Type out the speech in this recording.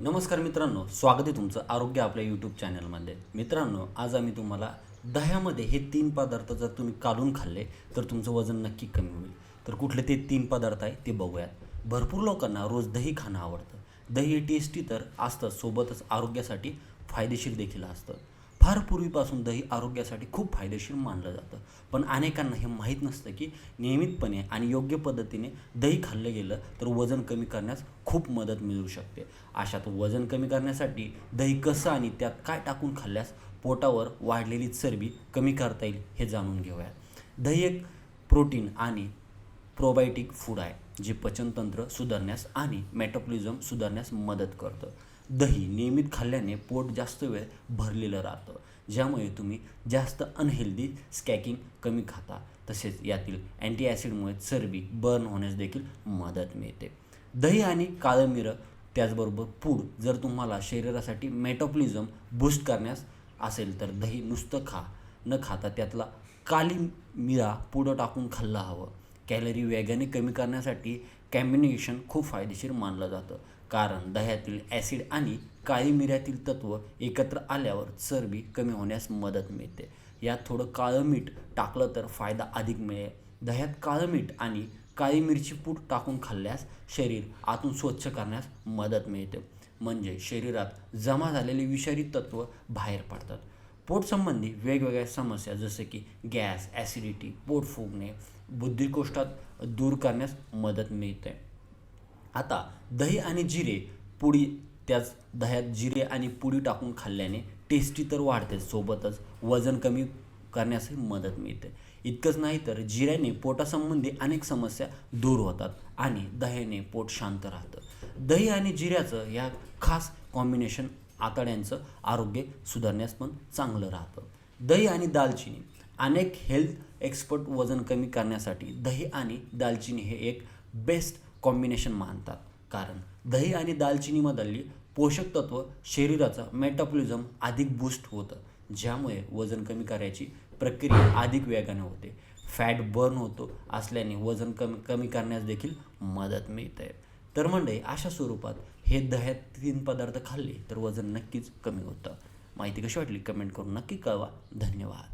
नमस्कार मित्रांनो स्वागत आहे तुमचं आरोग्य आपल्या यूट्यूब चॅनलमध्ये मित्रांनो आज आम्ही तुम्हाला दह्यामध्ये हे तीन पदार्थ जर तुम्ही काढून खाल्ले तर तुमचं वजन नक्की कमी होईल. तर कुठले ते तीन पदार्थ आहे ते बघूयात. भरपूर लोकांना रोज दही खाणं आवडतं. दही हे टेस्टी तर असतं सोबतच आरोग्यासाठी फायदेशीर देखील असतं. फार पूर्वीपासून दही आरोग्यासाठी खूप फायदेशीर मानलं जातं. पण अनेकांना हे माहीत नसतं की नियमितपणे आणि योग्य पद्धतीने दही खाल्लं गेलं तर वजन कमी करण्यास खूप मदत मिळू शकते. अशात वजन कमी करण्यासाठी दही कसं आणि त्यात काय टाकून खाल्ल्यास पोटावर वाढलेली चरबी कमी करता येईल हे जाणून घेऊया. दही एक प्रोटीन आणि प्रोबायोटिक फूड आहे जे पचनतंत्र सुधारण्यास आणि मेटाबॉलिझम सुधारण्यास मदत करतं. दही नियमित खाल्ल्याने पोट जास्त वेळ भरलेलं राहतं. ज्यामुळे तुम्ही जास्त अनहेल्दी स्कॅकिंग कमी खाता. तसेच यातील अँटी ॲसिडमुळे चरबी बर्न होण्यास देखील मदत मिळते. दही आणि काळं मिरं त्याचबरोबर पूड जर तुम्हाला शरीरासाठी मेटाबॉलिझम बूस्ट करण्यास असेल तर दही नुसतं खा. न खाता त्यातला काली मिरा पुढं टाकून खाल्लं हवं. कॅलरी वेगाने कमी करण्यासाठी कॅम्बिनेशन खूप फायदेशीर मानलं जातं. कारण दह्यातील ॲसिड आणि काळी मिऱ्यातील तत्त्व एकत्र आल्यावर चरबी कमी होण्यास मदत मिळते. यात थोडं काळं मीठ टाकलं तर फायदा अधिक मिळेल. दह्यात काळं मीठ आणि काळी मिरची पूड टाकून खाल्ल्यास शरीर आतून स्वच्छ करण्यास मदत मिळते. म्हणजे शरीरात जमा झालेले विषारी तत्व बाहेर पडतात. पोटसंबंधी वेगवेगळ्या समस्या जसे की गॅस ॲसिडिटी पोट फुगणे बुद्धिकोष्ठात दूर करण्यास मदत मिळते. आता दही आणि जिरे पुडी त्याच दह्यात जिरे आणि पुडी टाकून खाल्ल्याने टेस्टी तर वाढते सोबतच वजन कमी करण्यासही मदत मिळते. इतकंच नाही तर जिऱ्याने पोटासंबंधी अनेक समस्या दूर होतात आणि दह्याने पोट शांत राहतं. दही आणि जिऱ्याचं या खास कॉम्बिनेशन आतड्यांचं आरोग्य सुधारण्यास पण चांगलं राहतं. दही आणि दालचिनी. अनेक हेल्थ एक्सपर्ट वजन कमी करण्यासाठी दही आणि दालचिनी हे एक बेस्ट कॉम्बिनेशन मानतात. कारण दही आणि दालचिनीमधली पोषक तत्व शरीराचं मेटाबॉलिझम अधिक बूस्ट होतं. ज्यामुळे वजन कमी करायची प्रक्रिया अधिक वेगाने होते. फॅट बर्न होतो असल्याने वजन कमी कमी करण्यास देखील मदत मिळते. तर म्हणजे अशा स्वरूपात हे दह्यात तीन पदार्थ खाल्ले तर वजन नक्कीच कमी होतं. माहिती कशी वाटली? कमेंट करून नक्की कळवा. धन्यवाद.